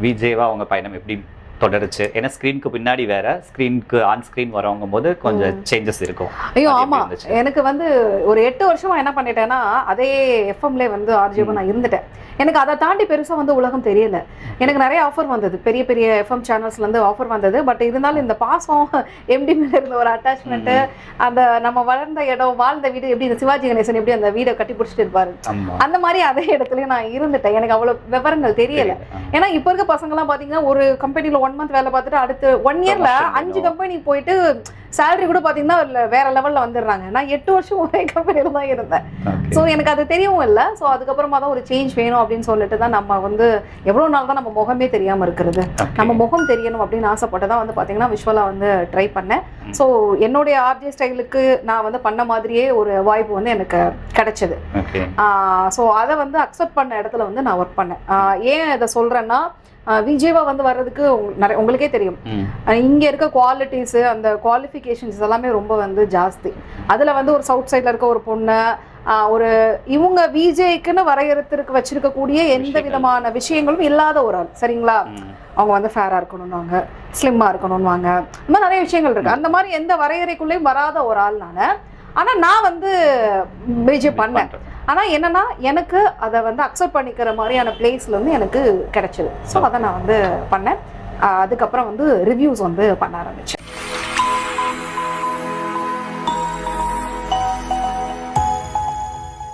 விஜேவா அவங்க பயணம் எப்படி தொடருச்சு. ஏன்னா ஸ்க்ரீனுக்கு பின்னாடி வேற ஸ்க்ரீனுக்கு ஆன் ஸ்க்ரீன் வரவங்க போது கொஞ்சம் சேஞ்சஸ் இருக்கும். ஐயோ ஆமா? எனக்கு வந்து ஒரு எட்டு வருஷமா என்ன பண்ணிட்டேன்னா அதே எஃப்எம்ல வந்து ஆர்ஜிஓ நான் இருந்துட்டேன். எனக்கு அதை தாண்டி பெருசா வந்து உலகம் தெரியல. எனக்கு நிறைய ஆஃபர் வந்தது. பெரிய பெரிய எஃப்எம் சேனல்ஸ்ல இருந்து ஆஃபர் வந்தது. பட் இருந்தாலும் இந்த பாசம் எம்டி மேல இருந்த ஒரு அட்டாச்மெண்ட் அந்த நம்ம வளர்ந்த இடம் வாழ்ந்த வீடு எப்படி இந்த சிவாஜி கணேசன் எப்படி அந்த வீடை கட்டி பிடிச்சிட்டு இருப்பாரு? அந்த மாதிரி அதே இடத்துலயும் நான் இருந்துட்டேன். எனக்கு அவ்வளவு விவரங்கள் தெரியல. ஏன்னா இப்ப இருக்க பசங்க எல்லாம் பாத்தீங்கன்னா ஒரு கம்பெனில ஒன் மந்த் வேலை பார்த்துட்டு அடுத்து ஒன் இயர்ல அஞ்சு. கம்பெனி போயிட்டு சேலரி கூட பாத்தீங்கன்னா இல்ல வேற லெவல்ல வந்துடுறாங்க. நான் எட்டு வருஷம் ஒரே கம்பெனில தான் இருந்தேன். ஸோ எனக்கு அது தெரியவும் இல்லை. ஸோ அதுக்கப்புறமா தான் ஒரு சேஞ்ச் வேணும் அப்படின்னு சொல்லிட்டு தான் நம்ம வந்து எவ்வளோ நாள் தான் நம்ம முகமே தெரியாம இருக்கிறது. நம்ம முகம் தெரியணும் அப்படின்னு ஆசைப்பட்டு தான் வந்து பாத்தீங்கன்னா விஷுவலா வந்து ட்ரை பண்ணேன். ஸோ என்னுடைய ஆர்ஜே ஸ்டைலுக்கு நான் வந்து பண்ண மாதிரியே ஒரு வாய்ப்பு வந்து எனக்கு கிடைச்சது. ஸோ அதை வந்து அக்செப்ட் பண்ண இடத்துல வந்து நான் ஒர்க் பண்ணேன். ஏன் இதை சொல்கிறேன்னா விஜயவா வந்து வர்றதுக்கு நிறைய உங்களுக்கே தெரியும். இங்க இருக்க குவாலிட்டிஸ் அந்த குவாலிஃபிகேஷன்ஸ் எல்லாமே ரொம்ப வந்து ஜாஸ்தி. அதுல வந்து ஒரு சவுத் சைடில் இருக்க ஒரு பொண்ணு ஒரு இவங்க விஜய்க்குன்னு வரையறுத்திருக்கு வச்சிருக்கக்கூடிய எந்த. விதமான விஷயங்களும் இல்லாத ஒரு ஆள் சரிங்களா. அவங்க வந்து ஃபேராக இருக்கணும்னுவாங்க ஸ்லிம்மாக இருக்கணும்னுவாங்க. இந்த மாதிரி நிறைய விஷயங்கள் இருக்கு. அந்த மாதிரி எந்த வரையறைக்குள்ளேயும் வராத ஒரு ஆள் நான் ஆனால் நான் வந்து விஜய் பண்ணேன். ஆனால் என்னன்னா எனக்கு அதை வந்து அக்செப்ட் பண்ணிக்கிற மாதிரியான பிளேஸ்ல வந்து எனக்கு கிடைச்சது. ஸோ அதை நான் வந்து பண்ணேன். அதுக்கப்புறம் வந்து ரிவ்யூஸ் வந்து பண்ண ஆரம்பிச்சேன்.